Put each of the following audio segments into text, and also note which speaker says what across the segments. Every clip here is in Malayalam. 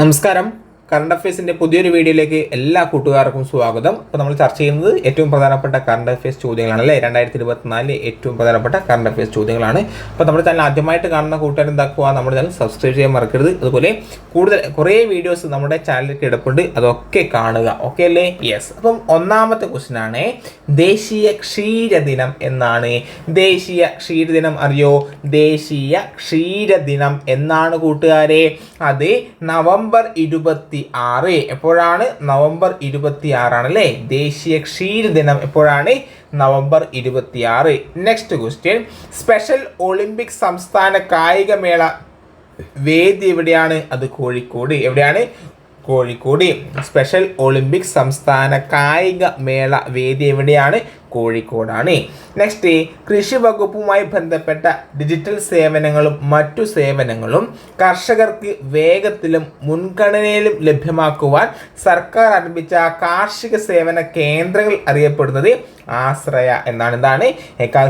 Speaker 1: നമസ്കാരം. കറണ്ട് അഫയേഴ്സിന്റെ പുതിയൊരു വീഡിയോയിലേക്ക് എല്ലാ കൂട്ടുകാർക്കും സ്വാഗതം. അപ്പോൾ നമ്മൾ ചർച്ച ചെയ്യുന്നത് ഏറ്റവും പ്രധാനപ്പെട്ട കറണ്ട് അഫയേഴ്സ് ചോദ്യങ്ങളാണ് അല്ലേ? രണ്ടായിരത്തി ഇരുപത്തിനാലിലെ ഏറ്റവും പ്രധാനപ്പെട്ട കറണ്ട് അഫയേഴ്സ് ചോദ്യങ്ങളാണ്. അപ്പോൾ നമ്മുടെ ചാനൽ ആദ്യമായിട്ട് കാണുന്ന കൂട്ടുകാർ എന്താക്കുക? നമ്മുടെ ചാനൽ സബ്സ്ക്രൈബ് ചെയ്യാൻ മറക്കരുത്. അതുപോലെ കൂടുതൽ കുറേ വീഡിയോസ് നമ്മുടെ ചാനലിൽ കിടപ്പുണ്ട് അതൊക്കെ കാണുക. ഓക്കെ അല്ലേ? യെസ് അപ്പം ഒന്നാമത്തെ ക്വസ്റ്റ്യൻ ആണ് ദേശീയ ക്ഷീരദിനം എന്നാണ്. ദേശീയ ക്ഷീരദിനം അറിയോ? ദേശീയ ക്ഷീരദിനം എന്നാണ് കൂട്ടുകാരെ. അത് നവംബർ ഇരുപത്തി ആറ് എപ്പോഴാണ്? നവംബർ ഇരുപത്തി ആറാണ് അല്ലേ ദേശീയ ക്ഷീരദിനം എപ്പോഴാണ്? നവംബർ ഇരുപത്തി ആറ് നെക്സ്റ്റ് ക്വസ്റ്റ്യൻ സ്പെഷ്യൽ ഒളിമ്പിക് സംസ്ഥാന കായികമേള വേദി എവിടെയാണ്? അത് കോഴിക്കോട്. എവിടെയാണ്? കോഴിക്കോട്. സ്പെഷ്യൽ ഒളിമ്പിക് സംസ്ഥാന കായിക മേള വേദി എവിടെയാണ്? കോഴിക്കോടാണ്. നെക്സ്റ്റ് കൃഷി വകുപ്പുമായി ബന്ധപ്പെട്ട ഡിജിറ്റൽ സേവനങ്ങളും മറ്റു സേവനങ്ങളും കർഷകർക്ക് വേഗത്തിലും മുൻഗണനയിലും ലഭ്യമാക്കുവാൻ സർക്കാർ ആരംഭിച്ച കാർഷിക സേവന കേന്ദ്രങ്ങൾ അറിയപ്പെടുന്നത് ആശ്രയ എന്നാണ്. എന്താണ്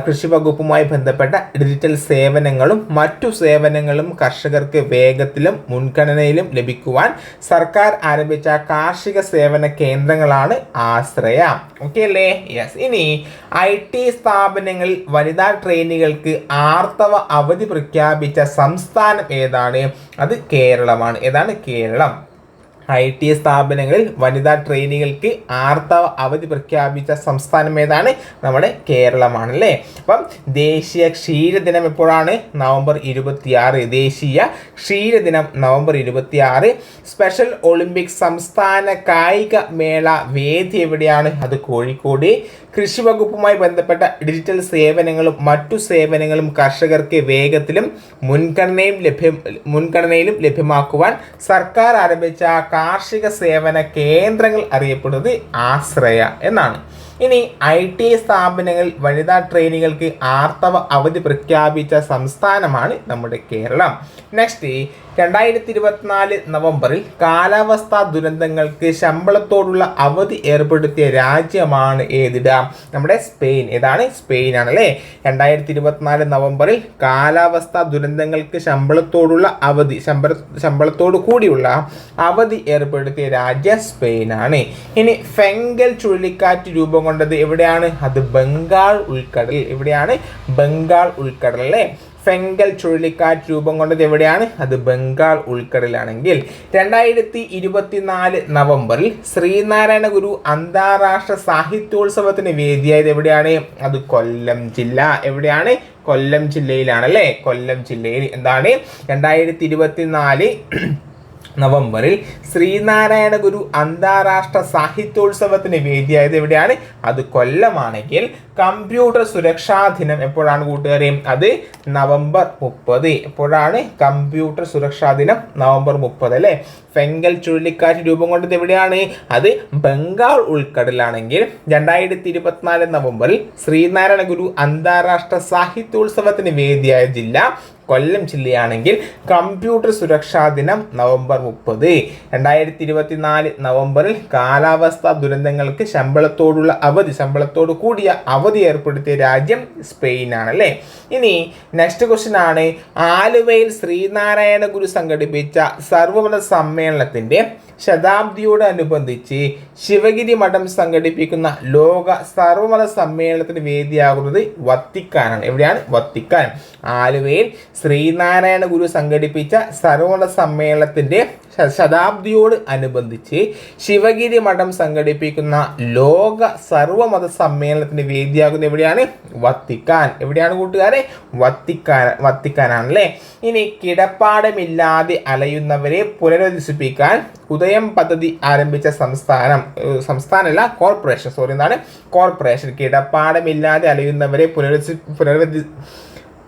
Speaker 1: കൃഷി വകുപ്പുമായി ബന്ധപ്പെട്ട ഡിജിറ്റൽ സേവനങ്ങളും മറ്റു സേവനങ്ങളും കർഷകർക്ക് വേഗത്തിലും മുൻഗണനയിലും ലഭിക്കുവാൻ സർക്കാർ ആരംഭിച്ച കാർഷിക സേവന കേന്ദ്രങ്ങളാണ് ആശ്രയ. ഓക്കെ അല്ലേ? യെസ് ഇനി ഐ ടി സ്ഥാപനങ്ങളിൽ വനിതാ ട്രെയിനികൾക്ക് ആർത്തവ അവധി പ്രഖ്യാപിച്ച സംസ്ഥാനം ഏതാണ്? അത് കേരളമാണ്. ഏതാണ്? കേരളം. ഐ ടി സ്ഥാപനങ്ങളിൽ വനിതാ ട്രെയിനികൾക്ക് ആർത്തവ അവധി പ്രഖ്യാപിച്ച സംസ്ഥാനം ഏതാണ്? നമ്മുടെ കേരളമാണ് അല്ലേ അപ്പം ദേശീയ ക്ഷീരദിനം എപ്പോഴാണ്? നവംബർ ഇരുപത്തിയാറ്. ദേശീയ ക്ഷീരദിനം നവംബർ ഇരുപത്തിയാറ്. സ്പെഷ്യൽ ഒളിമ്പിക്സ് സംസ്ഥാന കായിക മേള വേദി എവിടെയാണ്? അത് കോഴിക്കോട്. കൃഷി വകുപ്പുമായി ബന്ധപ്പെട്ട ഡിജിറ്റൽ സേവനങ്ങളും മറ്റു സേവനങ്ങളും കർഷകർക്ക് വേഗത്തിലും മുൻഗണനയും ലഭ്യം മുൻഗണനയിലും ലഭ്യമാക്കുവാൻ സർക്കാർ ആരംഭിച്ച കാർഷിക സേവന കേന്ദ്രങ്ങൾ അറിയപ്പെടുന്നത് ആശ്രയ എന്നാണ്. ഇനി ഐ ടി സ്ഥാപനങ്ങളിൽ വനിതാ ട്രെയിനികൾക്ക് ആർത്തവ അവധി പ്രഖ്യാപിച്ച സംസ്ഥാനമാണ് നമ്മുടെ കേരളം. നെക്സ്റ്റ് രണ്ടായിരത്തി ഇരുപത്തിനാല് നവംബറിൽ കാലാവസ്ഥാ ദുരന്തങ്ങൾക്ക് ശമ്പളത്തോടുള്ള അവധി ഏർപ്പെടുത്തിയ രാജ്യമാണ് ഏതിട? നമ്മുടെ സ്പെയിൻ. ഏതാണ്? സ്പെയിൻ ആണല്ലേ രണ്ടായിരത്തി ഇരുപത്തിനാല് നവംബറിൽ കാലാവസ്ഥാ ദുരന്തങ്ങൾക്ക് ശമ്പളത്തോടുള്ള അവധി ശമ്പള ശമ്പളത്തോടു കൂടിയുള്ള അവധി ഏർപ്പെടുത്തിയ രാജ്യം സ്പെയിനാണ്. ഇനി ഫെങ്കൽ ചുഴലിക്കാറ്റ് രൂപം കൊണ്ടത് എവിടെയാണ്? അത് ബംഗാൾ ഉൾക്കടൽ. എവിടെയാണ്? ബംഗാൾ ഉൾക്കടൽ അല്ലേ ഫെങ്കൽ ചുഴലിക്കാറ്റ് രൂപം കൊണ്ടത് എവിടെയാണ്? അത് ബംഗാൾ ഉൾക്കടലാണെങ്കിൽ. രണ്ടായിരത്തി ഇരുപത്തിനാല് നവംബറിൽ ശ്രീനാരായണ ഗുരു അന്താരാഷ്ട്ര സാഹിത്യോത്സവത്തിന് വേദിയായത് എവിടെയാണ്? അത് കൊല്ലം ജില്ല. എവിടെയാണ്? കൊല്ലം ജില്ലയിലാണ് അല്ലേ കൊല്ലം ജില്ലയിൽ. എന്താണ്? രണ്ടായിരത്തി ഇരുപത്തിനാല് നവംബറിൽ ശ്രീനാരായണ ഗുരു അന്താരാഷ്ട്ര സാഹിത്യോത്സവത്തിന് വേദിയായത് എവിടെയാണ്? അത് കൊല്ലമാണെങ്കിൽ കമ്പ്യൂട്ടർ സുരക്ഷാ ദിനം എപ്പോഴാണ് കൂട്ടുകാരെ? അത് നവംബർ മുപ്പത്. എപ്പോഴാണ്? കമ്പ്യൂട്ടർ സുരക്ഷാ ദിനം നവംബർ മുപ്പത് അല്ലേ? ഫെങ്കൽ ചുഴലിക്കാറ്റ് രൂപം കൊണ്ടത് എവിടെയാണ്? അത് ബംഗാൾ ഉൾക്കടലാണെങ്കിൽ രണ്ടായിരത്തി ഇരുപത്തിനാല് നവംബറിൽ ശ്രീനാരായണ ഗുരു അന്താരാഷ്ട്ര സാഹിത്യോത്സവത്തിന് വേദിയായ ജില്ല കൊല്ലം ജില്ലയാണെങ്കിൽ കമ്പ്യൂട്ടർ സുരക്ഷാ ദിനം നവംബർ മുപ്പത്. രണ്ടായിരത്തി ഇരുപത്തിനാല് നവംബറിൽ കാലാവസ്ഥാ ദുരന്തങ്ങൾക്ക് ശമ്പളത്തോടുള്ള അവധി ശമ്പളത്തോട് കൂടിയ അവധി ഏർപ്പെടുത്തിയ രാജ്യം സ്പെയിനാണ് അല്ലേ ഇനി നെക്സ്റ്റ് ക്വസ്റ്റ്യൻ ആണ്. ആലുവയിൽ ശ്രീനാരായണ ഗുരു സംഘടിപ്പിച്ച സർവമത സമ്മേളനത്തിന്റെ ശതാബ്ദിയോടനുബന്ധിച്ച് ശിവഗിരി മഠം സംഘടിപ്പിക്കുന്ന ലോക സർവമത സമ്മേളനത്തിന് വേദിയാകുന്നത് വത്തിക്കാനാണ്. എവിടെയാണ്? വത്തിക്കാൻ. ആലുവയിൽ ശ്രീനാരായണ ഗുരു സംഘടിപ്പിച്ച സർവമത സമ്മേളനത്തിന്റെ ശതാബ്ദിയോട് അനുബന്ധിച്ച് ശിവഗിരി മഠം സംഘടിപ്പിക്കുന്ന ലോക സർവമത സമ്മേളനത്തിന് വേദിയാകുന്ന എവിടെയാണ്? വത്തിക്കാൻ. എവിടെയാണ് കൂട്ടുകാരെ? വത്തിക്കാൻ വത്തിക്കാനാണ് അല്ലേ ഇനി കിടപ്പാടമില്ലാതെ അലയുന്നവരെ പുനരധിസിപ്പിക്കാൻ ഉദയം പദ്ധതി ആരംഭിച്ച സംസ്ഥാനം സംസ്ഥാനമല്ല കോർപ്പറേഷൻ. സോറി എന്താണ്? കോർപ്പറേഷൻ. കിടപ്പാടമില്ലാതെ അലയുന്നവരെ പുനരധി പുനരധി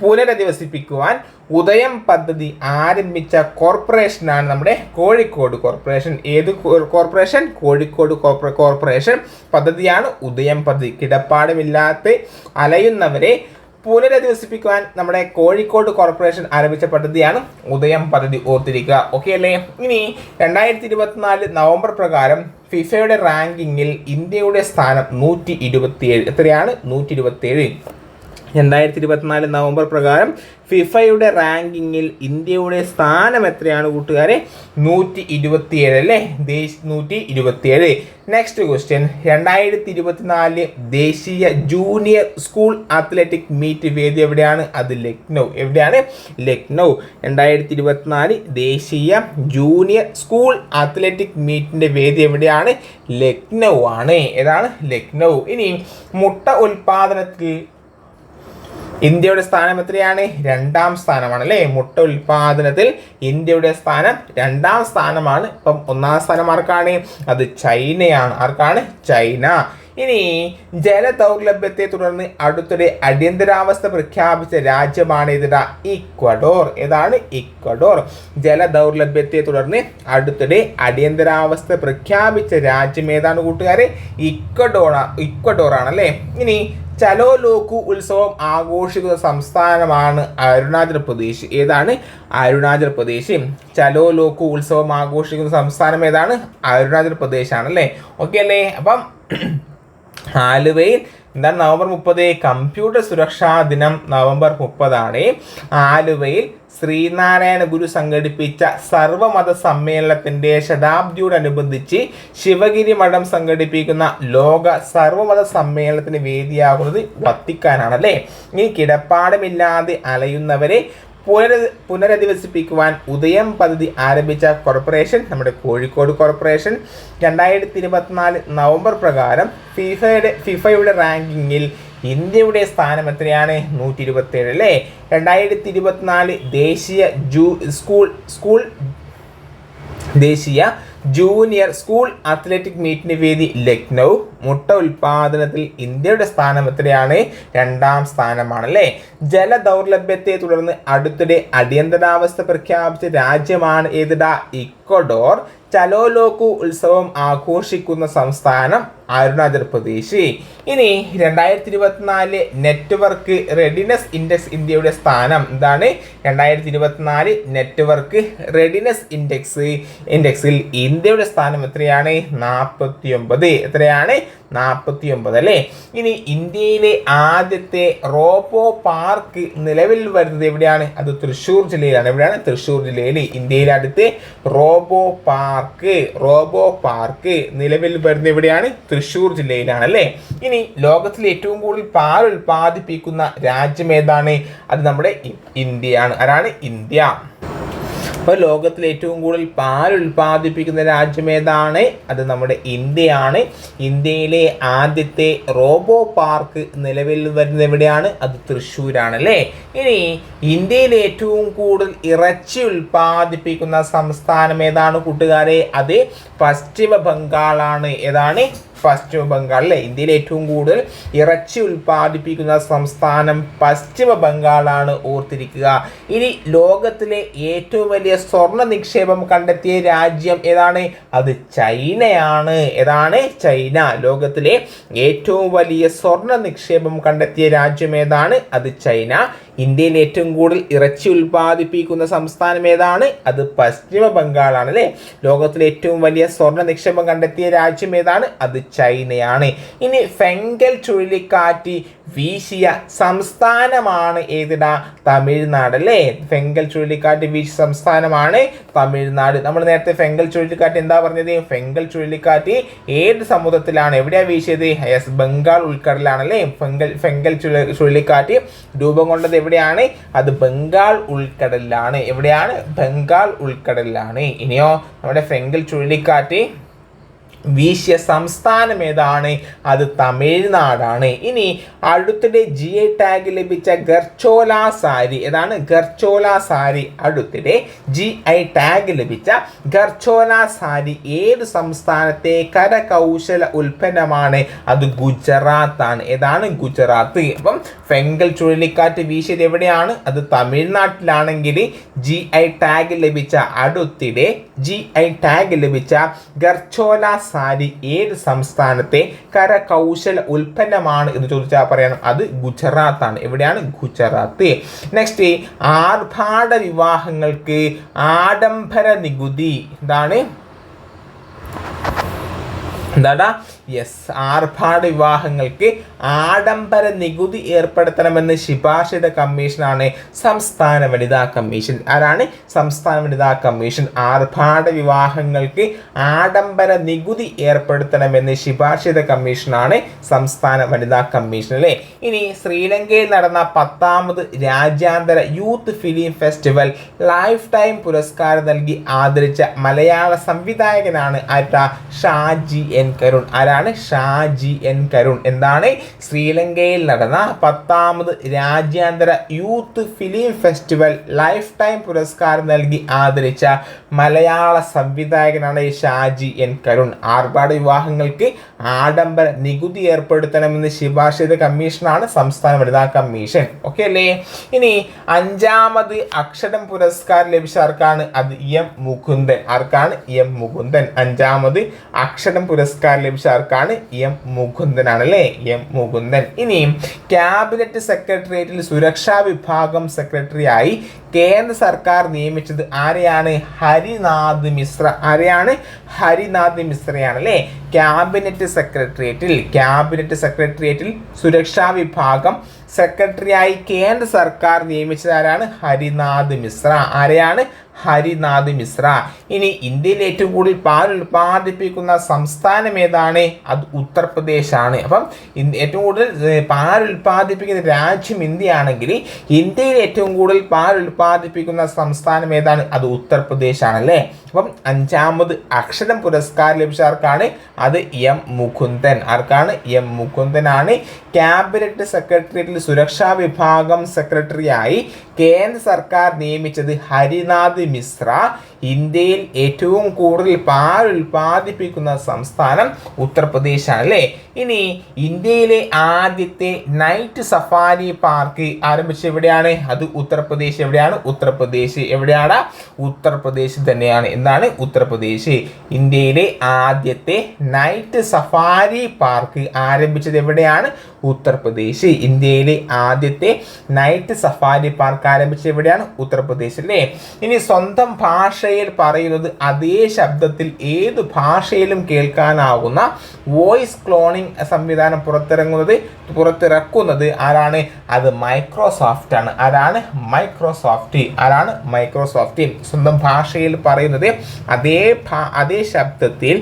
Speaker 1: പുനരധിവസിപ്പിക്കുവാൻ ഉദയം പദ്ധതി ആരംഭിച്ച കോർപ്പറേഷനാണ് നമ്മുടെ കോഴിക്കോട് കോർപ്പറേഷൻ. ഏത് കോർപ്പറേഷൻ? കോഴിക്കോട് കോർപ്പറേഷൻ പദ്ധതിയാണ് ഉദയം പദ്ധതി. കിടപ്പാടുമില്ലാത്ത അലയുന്നവരെ പുനരധിവസിപ്പിക്കുവാൻ നമ്മുടെ കോഴിക്കോട് കോർപ്പറേഷൻ ആരംഭിച്ച പദ്ധതിയാണ് ഉദയം പദ്ധതി. ഓർത്തിരിക്കുക. ഓക്കെ അല്ലേ? ഇനി രണ്ടായിരത്തി ഇരുപത്തിനാല് നവംബർ പ്രകാരം ഫിഫയുടെ റാങ്കിങ്ങിൽ ഇന്ത്യയുടെ സ്ഥാനം നൂറ്റി ഇരുപത്തിയേഴ് എത്രയാണ്? നൂറ്റി ഇരുപത്തിയേഴ് രണ്ടായിരത്തി ഇരുപത്തിനാല് നവംബർ പ്രകാരം ഫിഫയുടെ റാങ്കിങ്ങിൽ ഇന്ത്യയുടെ സ്ഥാനം എത്രയാണ് കൂട്ടുകാരെ? നൂറ്റി ഇരുപത്തിയേഴ് അല്ലേ? ദേശ് നൂറ്റി ഇരുപത്തിയേഴ് നെക്സ്റ്റ് ക്വസ്റ്റ്യൻ രണ്ടായിരത്തി ഇരുപത്തിനാല് ദേശീയ ജൂനിയർ സ്കൂൾ അത്ലറ്റിക് മീറ്റ് വേദി എവിടെയാണ്? അത് ലക്നൗ. എവിടെയാണ്? ലക്നൗ. രണ്ടായിരത്തി ഇരുപത്തിനാല് ദേശീയ ജൂനിയർ സ്കൂൾ അത്ലറ്റിക് മീറ്റിന്റെ വേദി എവിടെയാണ്? ലക്നൗ ആണ്. ഏതാണ്? ലക്നൗ. ഇനി മുട്ട ഉൽപാദനത്തിൽ ഇന്ത്യയുടെ സ്ഥാനം എത്രയാണ്? രണ്ടാം സ്ഥാനമാണ് അല്ലേ? മുട്ട ഉൽപാദനത്തിൽ ഇന്ത്യയുടെ സ്ഥാനം രണ്ടാം സ്ഥാനമാണ്. ഇപ്പം ഒന്നാം സ്ഥാനം ആർക്കാണ്? അത് ചൈനയാണ്. ആർക്കാണ്? ചൈന. ഇനി ജലദൗർലഭ്യത്തെ തുടർന്ന് അടുത്തിടെ അടിയന്തരാവസ്ഥ പ്രഖ്യാപിച്ച രാജ്യമാണ് ഇതിട ഇക്വഡോർ. ഏതാണ്? ഇക്വഡോർ. ജലദൗർലഭ്യത്തെ തുടർന്ന് അടുത്തിടെ അടിയന്തരാവസ്ഥ പ്രഖ്യാപിച്ച രാജ്യം ഏതാണ് കൂട്ടുകാരെ? ഇക്വഡോർ ഇക്വഡോർ ആണല്ലേ ഇനി ചലോ ലോക്കു ഉത്സവം ആഘോഷിക്കുന്ന സംസ്ഥാനമാണ് അരുണാചൽ പ്രദേശ്. ഏതാണ്? അരുണാചൽ പ്രദേശ്. ചലോ ലോക്കു ഉത്സവം ആഘോഷിക്കുന്ന സംസ്ഥാനം ഏതാണ്? അരുണാചൽ പ്രദേശ് ആണല്ലേ ഓക്കെ അല്ലേ? അപ്പം ആലുവയിൽ എന്താണ് നവംബർ മുപ്പത്? കമ്പ്യൂട്ടർ സുരക്ഷാ ദിനം നവംബർ മുപ്പതാണ്. ആലുവയിൽ ശ്രീനാരായണ ഗുരു സംഘടിപ്പിച്ച സർവമത സമ്മേളനത്തിന്റെ ശതാബ്ദിയോടനുബന്ധിച്ച് ശിവഗിരി മഠം സംഘടിപ്പിക്കുന്ന ലോക സർവമത സമ്മേളനത്തിന് വേദിയാകുന്നത് വത്തിക്കാനാണ് അല്ലേ ഇനി കിടപ്പാടമില്ലാതെ അലയുന്നവരെ പുനര പുനരധിവസിപ്പിക്കുവാൻ ഉദയം പദ്ധതി ആരംഭിച്ച കോർപ്പറേഷൻ നമ്മുടെ കോഴിക്കോട് കോർപ്പറേഷൻ രണ്ടായിരത്തി ഇരുപത്തിനാല് നവംബർ പ്രകാരം ഫിഫയുടെ ഫിഫയുടെ റാങ്കിങ്ങിൽ ഇന്ത്യയുടെ സ്ഥാനം എത്രയാണ്? നൂറ്റി ഇരുപത്തി ഏഴ് അല്ലേ? രണ്ടായിരത്തി ഇരുപത്തിനാല് ദേശീയ ജൂ സ്കൂൾ സ്കൂൾ ദേശീയ ജൂനിയർ സ്കൂൾ അത്ലറ്റിക് മീറ്റിന് വേദി ലക്നൗ. മുട്ട ഉൽപാദനത്തിൽ ഇന്ത്യയുടെ സ്ഥാനം എത്രയാണ്? രണ്ടാം സ്ഥാനമാണ് അല്ലേ ജലദൗർലഭ്യത്തെ തുടർന്ന് അടുത്തിടെ അടിയന്തരാവസ്ഥ പ്രഖ്യാപിച്ച രാജ്യമാണ് ഏതിടാ? ഇക്വഡോർ. ചലോലോക്കു ഉത്സവം ആഘോഷിക്കുന്ന സംസ്ഥാനം അരുണാചൽ പ്രദേശ്. ഇനി രണ്ടായിരത്തി ഇരുപത്തിനാല് നെറ്റ്വർക്ക് റെഡിനെസ് ഇൻഡെക്സ് ഇന്ത്യയുടെ സ്ഥാനം എന്താണ്? രണ്ടായിരത്തി ഇരുപത്തിനാല് നെറ്റ്വർക്ക് റെഡിനെസ് ഇൻഡെക്സ് ഇൻഡെക്സിൽ ഇന്ത്യയുടെ സ്ഥാനം എത്രയാണ്? നാൽപ്പത്തി ഒമ്പത് എത്രയാണ്? നാൽപ്പത്തി ഒമ്പത് അല്ലേ? ഇനി ഇന്ത്യയിലെ ആദ്യത്തെ റോബോ പാർക്ക് നിലവിൽ വരുന്നത് എവിടെയാണ്? അത് തൃശ്ശൂർ ജില്ലയിലാണ്. എവിടെയാണ്? തൃശ്ശൂർ ജില്ലയിൽ. ഇന്ത്യയിലെ അടുത്ത് റോബോ പാർക്ക് റോബോ പാർക്ക് നിലവിൽ വരുന്നത് എവിടെയാണ്? തൃശ്ശൂർ ജില്ലയിലാണ് അല്ലേ ഇനി ലോകത്തിലെ ഏറ്റവും കൂടുതൽ പാൽ ഉൽപ്പാദിപ്പിക്കുന്ന രാജ്യം ഏതാണ്? അത് നമ്മുടെ ഇന്ത്യയാണ്. ആരാണ്? ഇന്ത്യ. അപ്പോൾ ലോകത്തിൽ ഏറ്റവും കൂടുതൽ പാൽ ഉൽപ്പാദിപ്പിക്കുന്ന രാജ്യം ഏതാണ്? അത് നമ്മുടെ ഇന്ത്യയാണ്. ഇന്ത്യയിലെ ആദ്യത്തെ റോബോ പാർക്ക് നിലവിൽ വരുന്നത് എവിടെയാണ്? അത് തൃശ്ശൂരാണ് അല്ലേ ഇനി ഇന്ത്യയിൽ ഏറ്റവും കൂടുതൽ ഇറച്ചി ഉൽപ്പാദിപ്പിക്കുന്ന സംസ്ഥാനം ഏതാണ് കൂട്ടുകാരെ? അത് പശ്ചിമ ബംഗാളാണ് ഏതാണ്? പശ്ചിമ ബംഗാൾ അല്ലേ ഇന്ത്യയിൽ ഏറ്റവും കൂടുതൽ ഇറച്ചി ഉൽപ്പാദിപ്പിക്കുന്ന സംസ്ഥാനം പശ്ചിമ ബംഗാളാണ് ഓർത്തിരിക്കുക. ഇനി ലോകത്തിലെ ഏറ്റവും വലിയ സ്വർണ നിക്ഷേപം കണ്ടെത്തിയ രാജ്യം ഏതാണ്? അത് ചൈനയാണ്. ഏതാണ്? ചൈന. ലോകത്തിലെ ഏറ്റവും വലിയ സ്വർണ നിക്ഷേപം കണ്ടെത്തിയ രാജ്യം ഏതാണ്? അത് ചൈന. ഇന്ത്യയിൽ ഏറ്റവും കൂടുതൽ ഇറച്ചി ഉൽപ്പാദിപ്പിക്കുന്ന സംസ്ഥാനം ഏതാണ്? അത് പശ്ചിമ ബംഗാളാണ് അല്ലേ? ലോകത്തിലെ ഏറ്റവും വലിയ സ്വർണ നിക്ഷേപം കണ്ടെത്തിയ രാജ്യം ഏതാണ്? അത് ചൈനയാണ്. ഇനി ഫെങ്കൽ ചുഴലിക്കാറ്റ് വീശിയ സംസ്ഥാനമാണ് ഏതിടാ? തമിഴ്നാട് അല്ലേ? ഫെങ്കൽ ചുഴലിക്കാറ്റ് വീശിയ സംസ്ഥാനമാണ് തമിഴ്നാട്. നമ്മൾ നേരത്തെ ഫെങ്കൽ ചുഴലിക്കാറ്റ് എന്താ പറഞ്ഞത്? ഫെങ്കൽ ചുഴലിക്കാറ്റ് ഏത് സമുദ്രത്തിലാണ്? എവിടെയാണ് വീശിയത്? യെസ് ബംഗാൾ ഉൾക്കടലാണ് അല്ലേ? ഫെങ്കൽ ഫെങ്കൽ ചുഴലിക്കാറ്റ് രൂപം കൊണ്ടത് എവിടെയാണ്? അത് ബംഗാൾ ഉൾക്കടലിലാണ്. എവിടെയാണ്? ബംഗാൾ ഉൾക്കടലിലാണ്. ഇനിയോ നമ്മുടെ ഫെങ്കൽ ചുഴലിക്കാറ്റ് വീശിയ സംസ്ഥാനം ഏതാണ്? അത് തമിഴ്നാടാണ്. ഇനി അടുത്തിടെ ജി ഐ ടാഗ് ലഭിച്ച ഗർച്ചോല സാരി ഏതാണ്? ഗർച്ചോല സാരി അടുത്തിടെ ജി ഐ ടാഗ് ലഭിച്ച ഗർച്ചോല സാരി ഏത് സംസ്ഥാനത്തെ കരകൗശല ഉൽപ്പന്നമാണ്? അത് ഗുജറാത്ത് ആണ് ഏതാണ്? ഗുജറാത്ത്. അപ്പം ഫെങ്കൽ ചുഴലിക്കാറ്റ് വീശിയത് എവിടെയാണ്? അത് തമിഴ്നാട്ടിലാണെങ്കിൽ ജി ഐ ടാഗ് ലഭിച്ച അടുത്തിടെ ജി ഐ ടാഗ് ലഭിച്ച ഗർച്ചോല സാരി ഏത് സംസ്ഥാനത്തെ കരകൗശല ഉൽപ്പന്നമാണ് എന്ന് ചോദിച്ചാൽ പറയണം. അത് ഗുജറാത്താണ്. എവിടെയാണ്? ഗുജറാത്ത്. നെക്സ്റ്റ് ആർഭാട വിവാഹങ്ങൾക്ക് ആഡംബര നികുതി. എന്താണ്? എന്താടാ? യെസ് ആർഭാട വിവാഹങ്ങൾക്ക് ആഡംബര നികുതി ഏർപ്പെടുത്തണമെന്ന് ശുപാർശ ചെയ്ത കമ്മീഷനാണ് സംസ്ഥാന വനിതാ കമ്മീഷൻ. ആരാണ്? സംസ്ഥാന വനിതാ കമ്മീഷൻ. ആർഭാട വിവാഹങ്ങൾക്ക് ആഡംബര നികുതി ഏർപ്പെടുത്തണമെന്ന് ശുപാർശ ചെയ്ത കമ്മീഷനാണ് സംസ്ഥാന വനിതാ കമ്മീഷൻ അല്ലേ? ഇനി ശ്രീലങ്കയിൽ നടന്ന പത്താമത് രാജ്യാന്തര youth film festival lifetime പുരസ്കാരം നൽകി ആദരിച്ച മലയാള സംവിധായകനാണ് ആറ്റ ഷാജി എൻ കരുൺ. ആരാണ് ഷാജി എൻ കരുൺ. എന്താണ്? ശ്രീലങ്കയിൽ നടന്ന പത്താമത് രാജ്യാന്തര youth film festival lifetime പുരസ്കാരം നൽകി ആദരിച്ച മലയാള സംവിധായകനാണ് ഷാജി എൻ കരുൺ. ആർഭാട വിവാഹങ്ങൾക്ക് ആഡംബര നികുതി ഏർപ്പെടുത്തണമെന്ന് ശുപാർശ ചെയ്ത കമ്മീഷനാണ് സംസ്ഥാന വനിതാ കമ്മീഷൻ. ഓക്കെ അല്ലേ? ഇനി അഞ്ചാമത് അക്ഷരം പുരസ്കാരം ലഭിച്ച ആർക്കാണ്? അത് എം മുകുന്ദൻ. ആർക്കാണ്? എം മുകുന്ദൻ. അഞ്ചാമത് അക്ഷരം പുരസ്കാരം ലഭിച്ച ആർക്കാണ് എം മുകുന്ദനാണ് അല്ലേ എം മുകുന്ദൻ. ഇനിയും ക്യാബിനറ്റ് സെക്രട്ടേറിയറ്റിൽ സുരക്ഷാ വിഭാഗം സെക്രട്ടറിയായി കേന്ദ്ര സർക്കാർ നിയമിച്ചത് ആരെയാണ്? ഹരിനാഥ് മിശ്ര. ആരെയാണ്? ഹരിനാഥ് മിശ്രയാണ് അല്ലേ ക്യാബിനറ്റ് സെക്രട്ടേറിയറ്റിൽ ക്യാബിനറ്റ് സെക്രട്ടേറിയറ്റിൽ സുരക്ഷാ വിഭാഗം സെക്രട്ടറിയായി കേന്ദ്ര സർക്കാർ നിയമിച്ചതാരാണ് ഹരിനാഥ് മിശ്ര. ആരെയാണ്? ഹരിനാഥ് മിശ്ര. ഇനി ഇന്ത്യയിൽ ഏറ്റവും കൂടുതൽ പാൽ ഉൽപ്പാദിപ്പിക്കുന്ന സംസ്ഥാനം ഏതാണ്? അത് ഉത്തർപ്രദേശാണ്. അപ്പം ഏറ്റവും കൂടുതൽ പാൽ ഉൽപ്പാദിപ്പിക്കുന്ന രാജ്യം ഇന്ത്യയാണെങ്കിൽ ഇന്ത്യയിൽ ഏറ്റവും കൂടുതൽ പാൽ ഉൽപ്പാദിപ്പിക്കുന്ന സംസ്ഥാനം ഏതാണ്? അത് ഉത്തർപ്രദേശാണ് അല്ലേ? അപ്പം അഞ്ചാമത് അക്ഷരം പുരസ്കാരം ലഭിച്ച ആർക്കാണ്? അത് എം. മുകുന്ദൻ. ആർക്കാണ്? എം. മുകുന്ദനാണ്. ക്യാബിനറ്റ് സെക്രട്ടേറിയറ്റിൽ സുരക്ഷാ വിഭാഗം സെക്രട്ടറിയായി കേന്ദ്ര സർക്കാർ നിയമിച്ചത് ഹരിനാഥ് മിശ്ര. ഇന്ത്യയിൽ ഏറ്റവും കൂടുതൽ പാൽ ഉൽപ്പാദിപ്പിക്കുന്ന സംസ്ഥാനം ഉത്തർപ്രദേശാണ് അല്ലേ ഇനി ഇന്ത്യയിലെ ആദ്യത്തെ നൈറ്റ് സഫാരി പാർക്ക് ആരംഭിച്ചത് എവിടെയാണ്? അത് ഉത്തർപ്രദേശ് എവിടെയാണ്? ഉത്തർപ്രദേശ് എവിടെയാണ്? ഉത്തർപ്രദേശ് തന്നെയാണ്. എന്താണ് ഉത്തർപ്രദേശ്? ഇന്ത്യയിലെ ആദ്യത്തെ നൈറ്റ് സഫാരി പാർക്ക് ആരംഭിച്ചത് എവിടെയാണ്? ഉത്തർപ്രദേശ് ഇന്ത്യയിലെ ആദ്യത്തെ നൈറ്റ് സഫാരി പാർക്ക് ആരംഭിച്ചത് എവിടെയാണ്? ഉത്തർപ്രദേശ് അല്ലേ? ഇനി സ്വന്തം ഭാഷയിൽ പറയുന്നത് അതേ ശബ്ദത്തിൽ ഏത് ഭാഷയിലും കേൾക്കാനാവുന്ന വോയിസ് ക്ലോണിംഗ് സംവിധാനം പുറത്തിറങ്ങുന്നത് പുറത്തിറക്കുന്നത് ആരാണ്? അത് മൈക്രോസോഫ്റ്റ് ആണ്. ആരാണ്? മൈക്രോസോഫ്റ്റ് ആരാണ്? മൈക്രോസോഫ്റ്റ് സ്വന്തം ഭാഷയിൽ പറയുന്നത് അതേ അതേ ശബ്ദത്തിൽ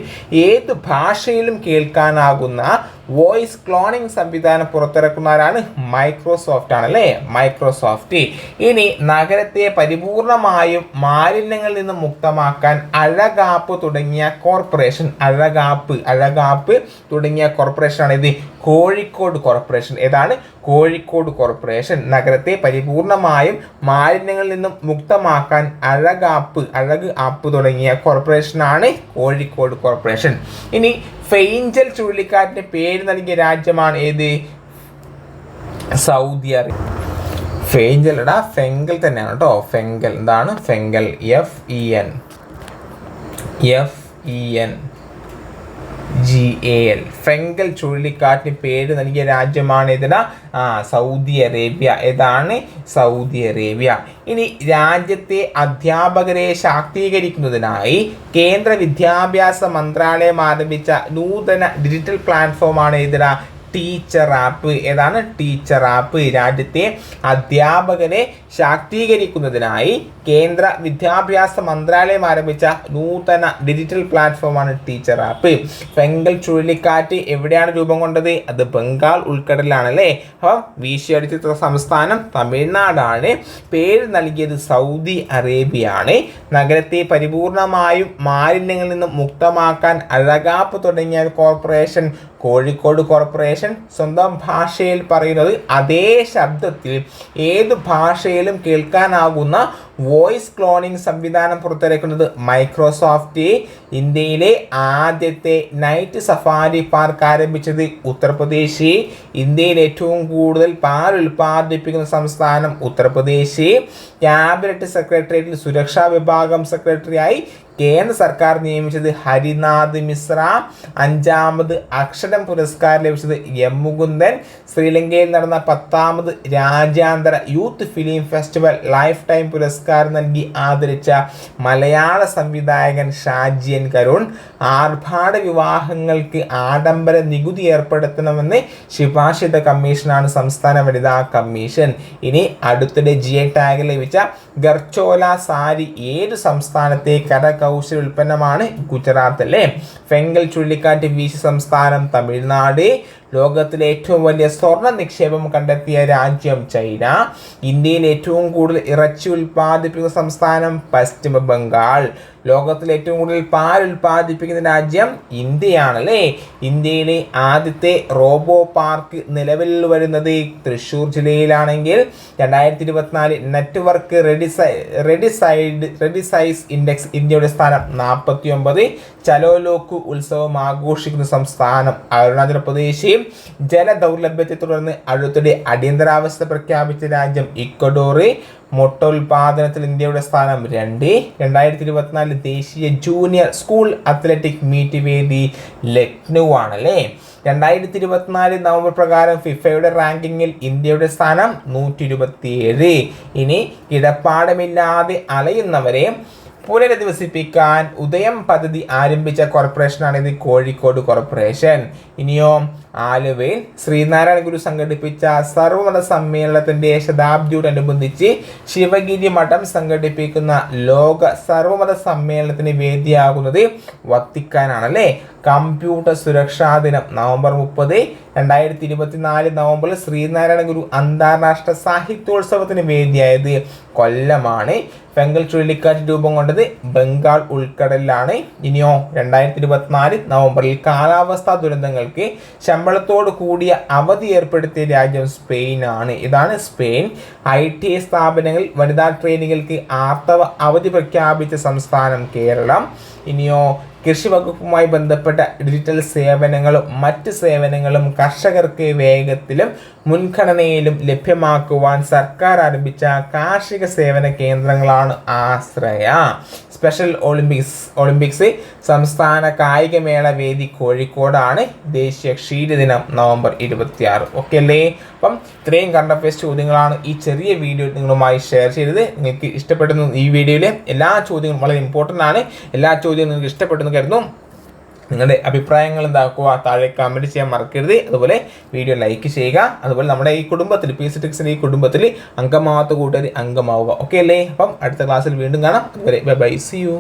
Speaker 1: ഏത് ഭാഷയിലും കേൾക്കാനാകുന്ന വോയിസ് ക്ലോണിംഗ് സംവിധാനം പുറത്തിറക്കുന്നവരാണ് മൈക്രോസോഫ്റ്റ് ആണ് അല്ലേ മൈക്രോസോഫ്റ്റ് ഇനി നഗരത്തെ പരിപൂർണമായും മാലിന്യങ്ങളിൽ നിന്ന് മുക്തമാക്കാൻ അഴകാപ്പ് തുടങ്ങിയ കോർപ്പറേഷൻ അഴകാപ്പ് അഴകാപ്പ് തുടങ്ങിയ കോർപ്പറേഷൻ ആണ് ഇത്. കോഴിക്കോട് കോർപ്പറേഷൻ. ഏതാണ്? കോഴിക്കോട് കോർപ്പറേഷൻ നഗരത്തെ പരിപൂർണമായും മാലിന്യങ്ങളിൽ നിന്നും മുക്തമാക്കാൻ അഴകാപ്പ് അഴക് ആപ്പ് തുടങ്ങിയ കോർപ്പറേഷനാണ് കോഴിക്കോട് കോർപ്പറേഷൻ. ഇനി ഫെയിഞ്ചൽ ചുഴലിക്കാറ്റിന് പേര് നൽകിയ രാജ്യമാണ് ഏത്? Saudi Arabia. ഫെയിഞ്ചൽ എടാ ഫെങ്കൽ തന്നെയാണ് കേട്ടോ. ഫെങ്കൽ. എന്താണ്? Fengal. F E N F E N G L Fengal ചുഴലിക്കാറ്റിന് പേര് നൽകിയ രാജ്യമാണ് ഇതിന് സൗദി അറേബ്യ. ഏതാണ്? Saudi Arabia. ഇനി രാജ്യത്തെ അധ്യാപകരെ ശാക്തീകരിക്കുന്നതിനായി കേന്ദ്ര വിദ്യാഭ്യാസ മന്ത്രാലയം ആരംഭിച്ച നൂതന ഡിജിറ്റൽ പ്ലാറ്റ്ഫോമാണ് ഏതിനാ? ടീച്ചർ ആപ്പ് ഏതാണ് ടീച്ചർ ആപ്പ് രാജ്യത്തെ അധ്യാപകരെ ശാക്തീകരിക്കുന്നതിനായി കേന്ദ്ര വിദ്യാഭ്യാസ മന്ത്രാലയം ആരംഭിച്ച നൂതന ഡിജിറ്റൽ പ്ലാറ്റ്ഫോമാണ് ടീച്ചർ ആപ്പ് ഫെങ്കൽ ചുഴലിക്കാറ്റ് എവിടെയാണ് രൂപം കൊണ്ടത്? അത് ബംഗാൾ ഉൾക്കടലാണ് അല്ലേ അപ്പം വീശിയടിച്ച സംസ്ഥാനം തമിഴ്നാടാണ്. പേര് നൽകിയത് സൗദി അറേബ്യയാണ്. നഗരത്തെ പരിപൂർണമായും മാലിന്യങ്ങളിൽ നിന്നും മുക്തമാക്കാൻ അഴകാപ്പ് തുടങ്ങിയ കോർപ്പറേഷൻ കോഴിക്കോട് കോർപ്പറേഷൻ സ്വന്തം ഭാഷയിൽ പറയുന്നത് അതേ ശബ്ദത്തിൽ ഏത് ഭാഷയിലും കേൾക്കാനാകുന്ന വോയിസ് ക്ലോണിംഗ് സംവിധാനം പുറത്തിറക്കുന്നത് മൈക്രോസോഫ്റ്റ് ഇന്ത്യയിലെ ആദ്യത്തെ നൈറ്റ് സഫാരി പാർക്ക് ആരംഭിച്ചത് ഉത്തർപ്രദേശ്. ഇന്ത്യയിൽ ഏറ്റവും കൂടുതൽ പാൽ ഉൽപ്പാദിപ്പിക്കുന്ന സംസ്ഥാനം ഉത്തർപ്രദേശ്. ക്യാബിനറ്റ് സെക്രട്ടേറിയറ്റിൽ സുരക്ഷാ വിഭാഗം സെക്രട്ടറിയായി കേന്ദ്ര സർക്കാർ നിയമിച്ചത് ഹരിനാഥ് മിശ്ര അഞ്ചാമത് അക്ഷരം പുരസ്കാരം ലഭിച്ചത് എം മുകുന്ദൻ ശ്രീലങ്കയിൽ നടന്ന പത്താമത് രാജ്യാന്തര youth film festival lifetime പുരസ്കാരം നൽകി ആദരിച്ച മലയാള സംവിധായകൻ ഷാജിയൻ കരുൺ ആർഭാട വിവാഹങ്ങൾക്ക് ആഡംബര നികുതി ഏർപ്പെടുത്തണമെന്ന് ശുപാർശിത കമ്മീഷനാണ് സംസ്ഥാന വനിതാ കമ്മീഷൻ. ഇനി അടുത്തിടെ ജി ടാഗ് ലഭിച്ച ഗർച്ചോല സാരി ഏത് സംസ്ഥാനത്തെ കരകൗശല ഉൽപ്പന്നമാണ് ഗുജറാത്ത് അല്ലേ ഫെങ്കൽ ചുഴലിക്കാറ്റ് വീശി സംസ്ഥാനം തമിഴ്നാട്. ലോകത്തിലെ ഏറ്റവും വലിയ സ്വർണ നിക്ഷേപം കണ്ടെത്തിയ രാജ്യം ചൈന. ഇന്ത്യയിൽ ഏറ്റവും കൂടുതൽ ഇറച്ചി ഉൽപ്പാദിപ്പിക്കുന്ന സംസ്ഥാനം പശ്ചിമ ബംഗാൾ. ലോകത്തിലെ ഏറ്റവും കൂടുതൽ പാൽ ഉൽപ്പാദിപ്പിക്കുന്ന രാജ്യം ഇന്ത്യയാണല്ലേ? ഇന്ത്യയിലെ ആദ്യത്തെ റോബോ പാർക്ക് നിലവിൽ വരുന്നത് തൃശ്ശൂർ ജില്ലയിലാണെങ്കിൽ രണ്ടായിരത്തി ഇരുപത്തിനാല് network ready readiness ready size index ഇന്ത്യയുടെ സ്ഥാനം നാൽപ്പത്തി ഒമ്പത് ചലോലോക്ക് ഉത്സവം ആഘോഷിക്കുന്ന സംസ്ഥാനം അരുണാചൽ പ്രദേശ്. ജലദൗർലഭ്യത്തെ തുടർന്ന് അടുത്തിടെ അടിയന്തരാവസ്ഥ പ്രഖ്യാപിച്ച രാജ്യം ഇക്വഡോറ് മുട്ട ഉൽപാദനത്തിൽ ഇന്ത്യയുടെ സ്ഥാനം രണ്ട്. രണ്ടായിരത്തി ഇരുപത്തിനാല് ദേശീയ ജൂനിയർ സ്കൂൾ അത്ലറ്റിക് മീറ്റ് വേദി ലക്നൗ ആണല്ലേ രണ്ടായിരത്തി ഇരുപത്തിനാല് നവംബർ പ്രകാരം ഫിഫയുടെ റാങ്കിങ്ങിൽ ഇന്ത്യയുടെ സ്ഥാനം നൂറ്റി ഇരുപത്തിയേഴ് ഇനി ഇടപാടമില്ലാതെ അലയുന്നവരെ പുനരധിവസിപ്പിക്കാൻ ഉദയം പദ്ധതി ആരംഭിച്ച കോർപ്പറേഷനാണ് ഇത് കോഴിക്കോട് കോർപ്പറേഷൻ. ഇനിയോ ആലുവയിൽ ശ്രീനാരായണ ഗുരു സംഘടിപ്പിച്ച സർവമത സമ്മേളനത്തിന്റെ ശതാബ്ദിയോടനുബന്ധിച്ച് ശിവഗിരി മഠം സംഘടിപ്പിക്കുന്ന ലോക സർവമത സമ്മേളനത്തിന് വേദിയാകുന്നത് വത്തിക്കാനാണ് അല്ലേ കമ്പ്യൂട്ടർ സുരക്ഷാ ദിനം നവംബർ മുപ്പത് രണ്ടായിരത്തി ഇരുപത്തിനാല് നവംബറിൽ ശ്രീനാരായണ ഗുരു അന്താരാഷ്ട്ര സാഹിത്യോത്സവത്തിന് വേദിയായത് കൊല്ലമാണ്. ഫെങ്കൽ ചുഴലിക്കാറ്റ് രൂപം കൊണ്ടത് ബംഗാൾ ഉൾക്കടലിലാണ്. ഇനിയോ രണ്ടായിരത്തി ഇരുപത്തിനാല് നവംബറിൽ കാലാവസ്ഥാ ദുരന്തങ്ങൾക്ക് ശമ്പളത്തോട് കൂടിയ അവധി ഏർപ്പെടുത്തിയ രാജ്യം സ്പെയിനാണ്. ഇതാണ് സ്പെയിൻ. ഐ ടി സ്ഥാപനങ്ങളിൽ വനിതാ ട്രെയിനികൾക്ക് ആർത്തവ അവധി പ്രഖ്യാപിച്ച സംസ്ഥാനം കേരളം. ഇനിയോ കൃഷി വകുപ്പുമായി ബന്ധപ്പെട്ട ഡിജിറ്റൽ സേവനങ്ങളും മറ്റ് സേവനങ്ങളും കർഷകർക്ക് വേഗത്തിലും മുൻഗണനയിലും ലഭ്യമാക്കുവാൻ സർക്കാർ ആരംഭിച്ച കാർഷിക സേവന കേന്ദ്രങ്ങളാണ് ആശ്രയ. സ്പെഷ്യൽ ഒളിമ്പിക്സ് ഒളിമ്പിക്സ് സംസ്ഥാന കായികമേള വേദി കോഴിക്കോടാണ്. ദേശീയ ക്ഷീരദിനം നവംബർ ഇരുപത്തിയാറ്. ഓക്കെ അല്ലേ? അപ്പം ഇത്രയും കണ്ട ഫേസ് ചോദ്യങ്ങളാണ് ഈ ചെറിയ വീഡിയോ നിങ്ങളുമായി ഷെയർ ചെയ്തത്. നിങ്ങൾക്ക് ഇഷ്ടപ്പെടുന്ന ഈ വീഡിയോയിലെ എല്ലാ ചോദ്യങ്ങളും വളരെ ഇമ്പോർട്ടന്റ് ആണ്. എല്ലാ ചോദ്യവും നിങ്ങൾക്ക് കരുതുന്നു. നിങ്ങളുടെ അഭിപ്രായങ്ങൾ എന്താക്കുക താഴെ കമന്റ് ചെയ്യാൻ മറക്കരുത്. അതുപോലെ വീഡിയോ ലൈക്ക് ചെയ്യുക. അതുപോലെ നമ്മുടെ ഈ കുടുംബത്തിൽ പി സി ടിക്സിന്റെ ഈ കുടുംബത്തിൽ അംഗമാവാത്ത കൂട്ടുകാർ അംഗമാവുക. ഓക്കെ അല്ലേ? അപ്പം അടുത്ത ക്ലാസ്സിൽ വീണ്ടും കാണാം. അതുവരെ ബൈ ബൈ സി യു